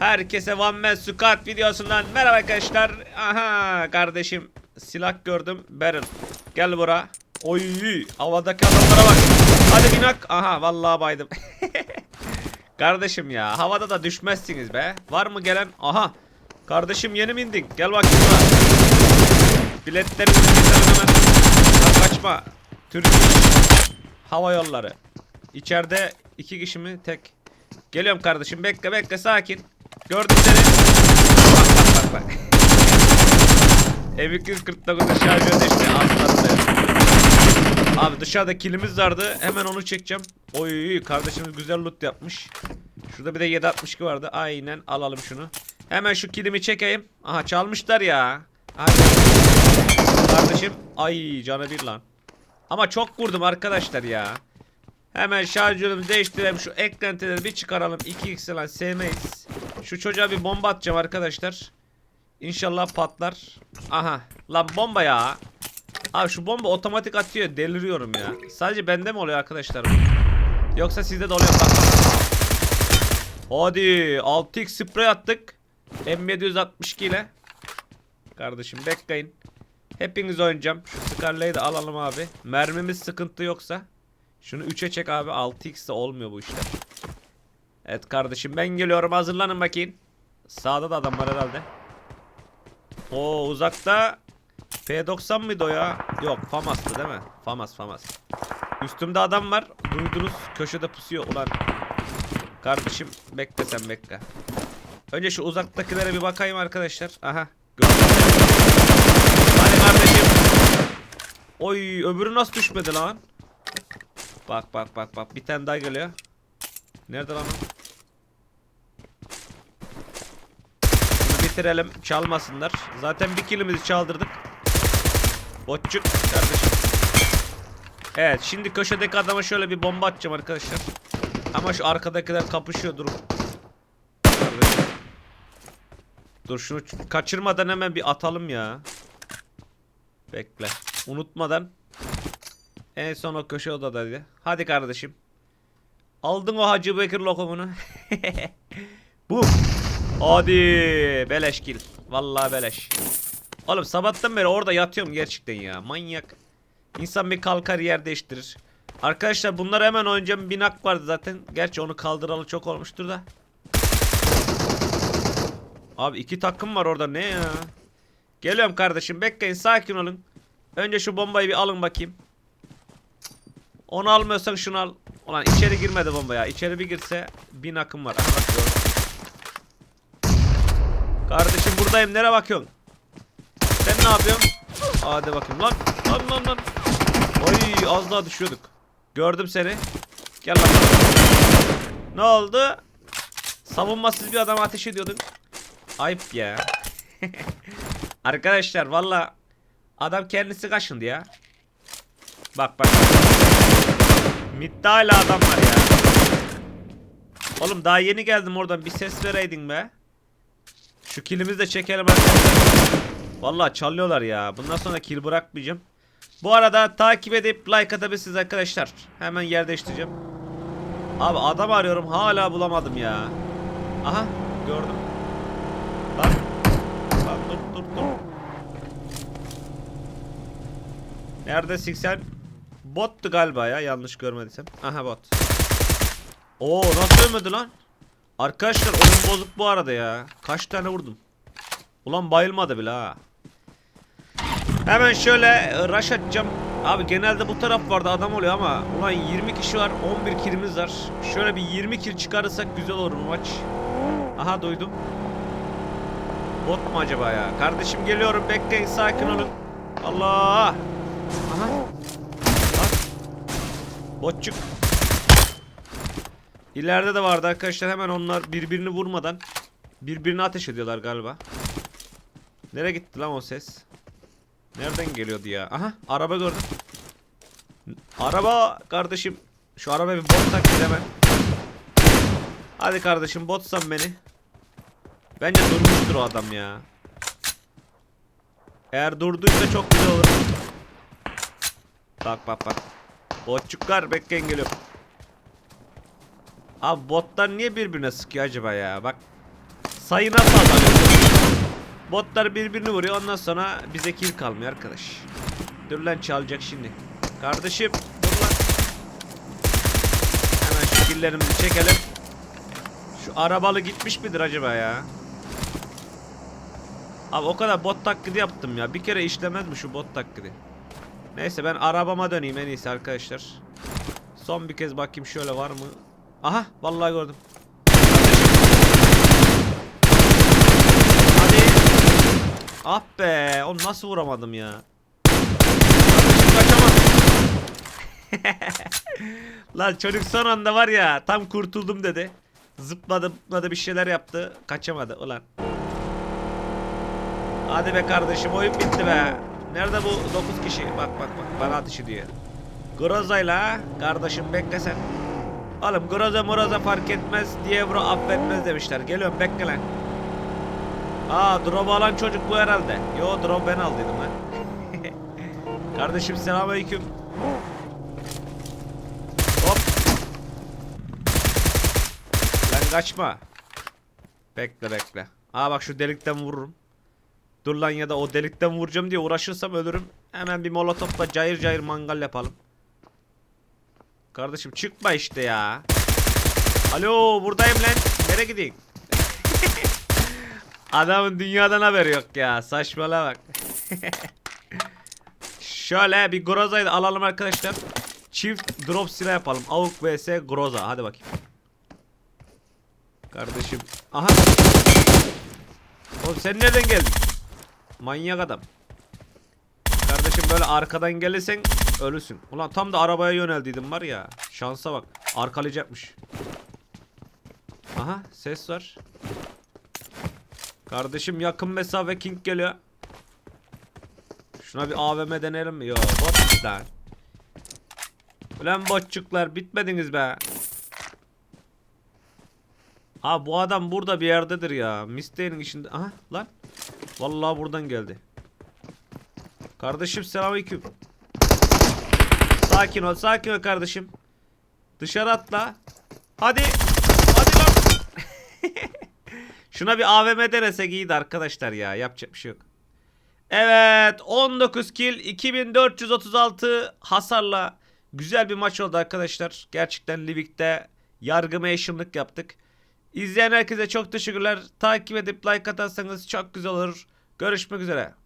Herkese One Man Squad videosundan merhaba arkadaşlar. Aha kardeşim silah gördüm. Barrel. Gel bura. Oy havadaki adamlara bak. Hadi binak. Aha vallahi baydım. kardeşim ya havada da düşmezsiniz be. Var mı gelen? Aha. Kardeşim yeni mi indin? Gel bakayım buna. Biletlerini keselim hemen. Kaçma. Türk Hava yolları. İçeride iki kişi mi? Tek. Geliyorum kardeşim. Bekle bekle sakin. Gördüm seni. Bak bak bak bak. M249'da şarjör düştü. Aslanım benim. Abi dışarıda kilimiz vardı. Hemen onu çekeceğim. Oy kardeşimiz güzel loot yapmış. Şurada bir de 762 vardı. Aynen alalım şunu. Hemen şu kilimi çekeyim. Aha çalmışlar ya. Hadi. Kardeşim. Ay canı bir lan. Ama çok vurdum arkadaşlar ya. Hemen şarjörümüzü değiştirelim. Şu eklentileri bir çıkaralım. 2x lan sevmeyiz. Şu çocuğa bir bomba atacağım arkadaşlar. İnşallah patlar. Aha. Lan bomba ya. Abi şu bomba otomatik atıyor. Deliriyorum ya. Sadece bende mi oluyor arkadaşlar? Yoksa sizde de oluyor. Bak. Hadi 6x sprey attık. M762 ile. Kardeşim bekleyin. Hepiniz oynayacağım. Şu Scarlet'i de alalım abi. Mermimiz sıkıntı yoksa. Şunu 3'e çek abi. 6x'de olmuyor bu işler. Evet kardeşim ben geliyorum. Hazırlanın bakayım. Sağda da adam var herhalde. Oo uzakta P90 mıydı o ya? Yok FAMAS'tı değil mi? FAMAS FAMAS. Üstümde adam var. Duydunuz köşede pusuyor ulan. Kardeşim bekle sen bekle. Önce şu uzaktakilere bir bakayım arkadaşlar. Aha. Hadi kardeşim. Oy öbürü nasıl düşmedi lan? Bak bak bak bak bir tane daha geliyor. Nerede lan o? Bitirelim çalmasınlar. Zaten bir kilimizi çaldırdık. Botçuk kardeşim. Evet şimdi köşedeki adama şöyle bir bomba atacağım arkadaşlar. Ama şu arkadakiler kapışıyor dur. Kardeşim. Dur şunu kaçırmadan hemen bir atalım ya. Bekle. Unutmadan. En son o köşe odadaydı. Hadi kardeşim. Aldın o Hacı Bekir lokumunu. Bu. Hadi beleş kill. Vallahi beleş. Oğlum sabahtan beri orada yatıyorum gerçekten ya. Manyak. İnsan bir kalkar yer değiştirir. Arkadaşlar bunlar hemen oynayacağım. Bir nak vardı zaten. Gerçi onu kaldıralı çok olmuştur da. Abi iki takım var orada ne ya? Geliyorum kardeşim bekleyin sakin olun. Önce şu bombayı bir alın bakayım. Onu almıyorsan şunu al. Ulan içeri girmedi bomba ya. İçeri bir girse bin akım var. Gördüm. Kardeşim buradayım. Nereye bakıyorsun? Sen ne yapıyorsun? Hadi bakayım lan. Lan lan lan. Oy az daha düşüyorduk. Gördüm seni. Gel lan. Ne oldu? Savunmasız bir adam ateş ediyordun. Ayıp ya. Arkadaşlar valla adam kendisi kaşındı ya. Bak bak. Midde hala adam var ya. Oğlum daha yeni geldim oradan bir ses vereydin be. Şu kilimizi de çekelim arkadaşlar. Valla çalıyorlar ya. Bundan sonra kill bırakmayacağım. Bu arada takip edip like atabilirsiniz arkadaşlar. Hemen yer değiştireceğim. Abi adam arıyorum hala bulamadım ya. Aha gördüm. Lan. Lan dur dur dur. Neredesin sen? Bottu galiba ya yanlış görmediysem. Aha bot. Oo nasıl ölmedi lan? Arkadaşlar oyun bozuk bu arada ya. Kaç tane vurdum? Ulan bayılmadı bile ha. Hemen şöyle e, rush atacağım. Abi genelde bu taraf vardı adam oluyor ama ulan 20 kişi var 11 kilimiz var. Şöyle bir 20 kill çıkarırsak güzel olur bu maç. Aha duydum. Bot mu acaba ya? Kardeşim geliyorum bekleyin sakin olun. Allah. Aha. Botçuk. İleride de vardı arkadaşlar hemen onlar birbirini vurmadan birbirini ateş ediyorlar galiba. Nereye gitti lan o ses? Nereden geliyordu ya? Aha araba gördüm. Araba kardeşim. Şu araba bir bot taklit hemen. Hadi kardeşim botsan beni. Bence durmuştur o adam ya. Eğer durduysa çok güzel olur. Bak bak bak. Botçuklar bekleyin geliyorum. Abi botlar niye birbirine sıkıyor acaba ya? Bak. sayı nasıl azalıyor? Botlar birbirini vuruyor ondan sonra bize kill kalmıyor arkadaş. Dur lan çalacak şimdi. Kardeşim dur lan. Hemen şu killlerimizi çekelim. Şu arabalı gitmiş midir acaba ya? Abi o kadar bot taklidi yaptım ya. Bir kere işlemez mi şu bot taklidi? Neyse ben arabama döneyim en iyisi arkadaşlar. Son bir kez bakayım şöyle var mı? Aha vallahi gördüm. Hadi. Ah be onu nasıl vuramadım ya? Kardeşim. Lan çocuk son anda var ya tam kurtuldum dedi. Zıpladı zıpladı bir şeyler yaptı. Kaçamadı ulan. Hadi be kardeşim oyun bitti be. Nerede bu 9 kişi? Bak bak bak bana ateş ediyor. Groza'yla? Kardeşim bekle sen. Oğlum Groza Moroza fark etmez diye bro affetmez demişler. Geliyorum bekle lan. Aa drop alan çocuk bu herhalde. Yo drop ben aldıydım lan. Kardeşim selamünaleyküm. Hop. Lan kaçma. Bekle bekle. Aa bak şu delikten vururum. Dur lan ya da o delikten vuracağım diye uğraşırsam ölürüm. Hemen bir molotofla cayır cayır mangal yapalım. Kardeşim çıkma işte ya. Alo buradayım lan. Nereye gideyim? Adamın dünyadan haberi yok ya. Saçmala bak. Şöyle bir Groza'yı da alalım arkadaşlar. Çift drop silah yapalım. Avuk vs Groza. Hadi bakayım. Kardeşim. Aha. Oğlum sen nereden geldin? Manyak adam. Kardeşim böyle arkadan gelirsen ölüsün. Ulan tam da arabaya yöneldiydim var ya. Şansa bak. Arkalayacakmış. Aha ses var. Kardeşim yakın mesafe king geliyor. Şuna bir AVM deneyelim mi? Yo bot lan. Ulan botçuklar bitmediniz be. Ha bu adam burada bir yerdedir ya. Misteğinin içinde. Aha lan. Vallahi buradan geldi. Kardeşim selamünaleyküm. Sakin ol, sakin ol kardeşim. Dışarı atla. Hadi. Hadi lan. Şuna bir AVM denesek iyiydi arkadaşlar ya. Yapacak bir şey yok. Evet 19 kill 2436 hasarla güzel bir maç oldu arkadaşlar. Gerçekten Livik'te yargı meşhurluk yaptık. İzleyen herkese çok teşekkürler. Takip edip like atarsanız çok güzel olur. Görüşmek üzere.